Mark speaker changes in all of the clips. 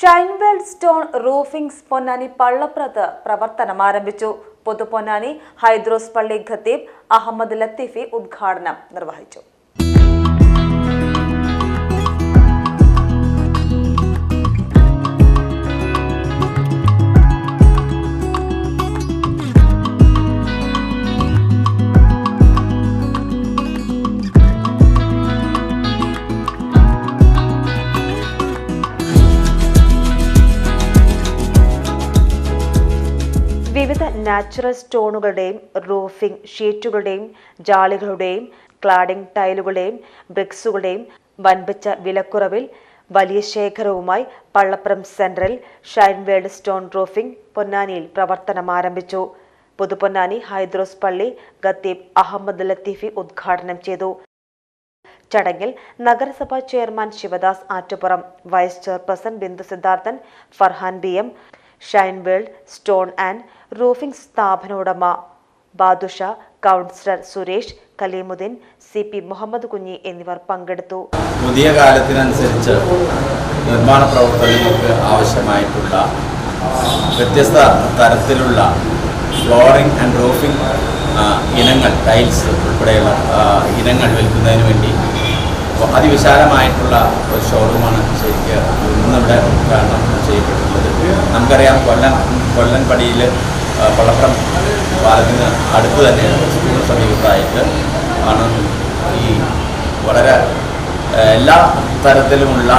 Speaker 1: ഷൈൻവെൽ stone roofings Ponnani പള്ളപ്രത്ത് പ്രവർത്തനം ആരംഭിച്ചു. പുതുപൊന്നാനി ഹൈദ്രോസ് പള്ളി ഖത്തീബ് അഹമ്മദ് ലത്തീഫി ഉദ്ഘാടനം നിർവഹിച്ചു. വിവിധ നാച്ചുറൽ സ്റ്റോണുകളുടെയും റൂഫിംഗ് ഷീറ്റുകളുടെയും ജാളികളുടെയും ക്ലാഡിംഗ് ടൈലുകളുടെയും ബ്രിക്സുകളുടെയും വൻപിച്ച വിലക്കുറവിൽ വലിയ ശേഖരവുമായി Pallappuram central shine world stone roofing പൊന്നാനിയിൽ പ്രവർത്തനം ആരംഭിച്ചു. പുതുപൊന്നാനി ഹൈദ്രോസ് പള്ളി ഖത്തീബ് അഹമ്മദ് ലത്തീഫി ഉദ്ഘാടനം ചെയ്തു. ചടങ്ങിൽ നഗരസഭാ chairman Sivadas Attupuram vice chairperson Bindu Siddharthan Farhan B M shine world stone and roofing സ്ഥാപന ഉടമ Badusha councillor Suresh Kalimuddin C P Muhammad Kunhi എന്നിവർ പങ്കെടുത്തു.
Speaker 2: പുതിയ കാലത്തിനനുസരിച്ച് നിർമ്മാണ പ്രവർത്തനങ്ങൾക്ക് ആവശ്യമായിട്ടുള്ള വ്യത്യസ്ത തരത്തിലുള്ള ഫ്ലോറിംഗ് ആൻഡ് റൂഫിംഗ് ഇനങ്ങൾ ടൈൽസ് ഉൾപ്പെടെയുള്ള ഇനങ്ങൾ വിൽക്കുന്നതിന് വേണ്ടി അതിവിശാലമായിട്ടുള്ള ഒരു ഷോറൂമാണ് ശരിക്കും ഇന്നിവിടെ ഉദ്ഘാടനം ചെയ്യപ്പെട്ടിട്ടുള്ളത് നമുക്കറിയാം കൊല്ലം കൊല്ലം പടിയിൽ പള്ളപ്പുറം പാലത്തിന് അടുത്ത് തന്നെ സ്കൂളിന് സമീപത്തായിട്ട് ആണ് ഈ വളരെ എല്ലാ തരത്തിലുമുള്ള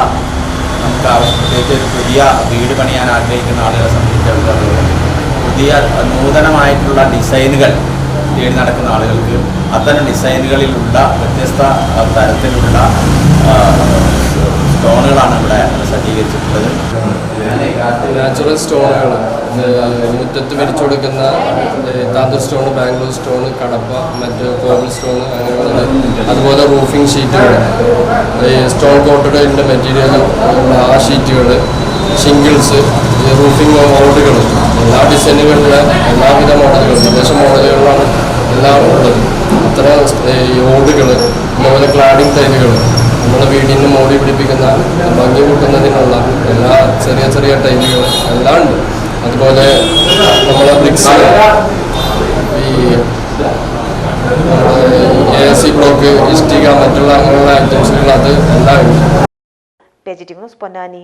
Speaker 2: നമുക്ക് ആവശ്യത്തേക്ക് ഒരു പുതിയ വീട് പണിയാൻ ആഗ്രഹിക്കുന്ന ആളുകളെ സംബന്ധിച്ചിടത്തോളം പുതിയ നൂതനമായിട്ടുള്ള ഡിസൈനുകൾ തേടി നടക്കുന്ന ആളുകൾക്ക് അത്തരം ഡിസൈനുകളിലുള്ള വ്യത്യസ്ത തരത്തിലുള്ള സ്റ്റോണുകളാണ് ഇവിടെ സജ്ജീകരിച്ചിട്ടുള്ളത്.
Speaker 3: നാച്ചുറൽ സ്റ്റോണുകൾ മുറ്റത്ത് പിടിച്ചു കൊടുക്കുന്ന താന്തൂർ സ്റ്റോൺ ബാംഗ്ലൂർ സ്റ്റോൺ കടപ്പ മറ്റ് കോബിൾ സ്റ്റോൺ അങ്ങനെയുള്ള അതുപോലെ റൂഫിംഗ് ഷീറ്റുകൾ സ്റ്റോൺ കോട്ടഡിന്റെ മെറ്റീരിയൽ ആ ഷീറ്റുകൾ ഷിംഗിൾസ് റൂഫിംഗ് ഓടുകൾ എല്ലാ ഡിസൈനുകളിലെ എല്ലാവിധ മോഡലുകളും വിദേശ മോഡലുകളിലാണ് എല്ലാം ഉള്ളത്. അത്ര ഓടുകൾ അതുപോലെ ക്ലാഡിംഗ് ടൈലുകൾ നമ്മുടെ വീടിന് മോടി പിടിപ്പിക്കുന്ന ഭംഗി കൂട്ടുന്നതിനുള്ള എല്ലാ ചെറിയ ചെറിയ ടൈലുകൾ എല്ലാം ഉണ്ട്. അതുപോലെ നമ്മളെ ബ്രിക്സ് ഈ എ സി ബ്ലോക്ക് ഇഷ്ടിക മറ്റുള്ള അങ്ങനെയുള്ള ഐറ്റംസുകൾ അത് എല്ലാം ഉണ്ട്.
Speaker 1: പൊന്നാനി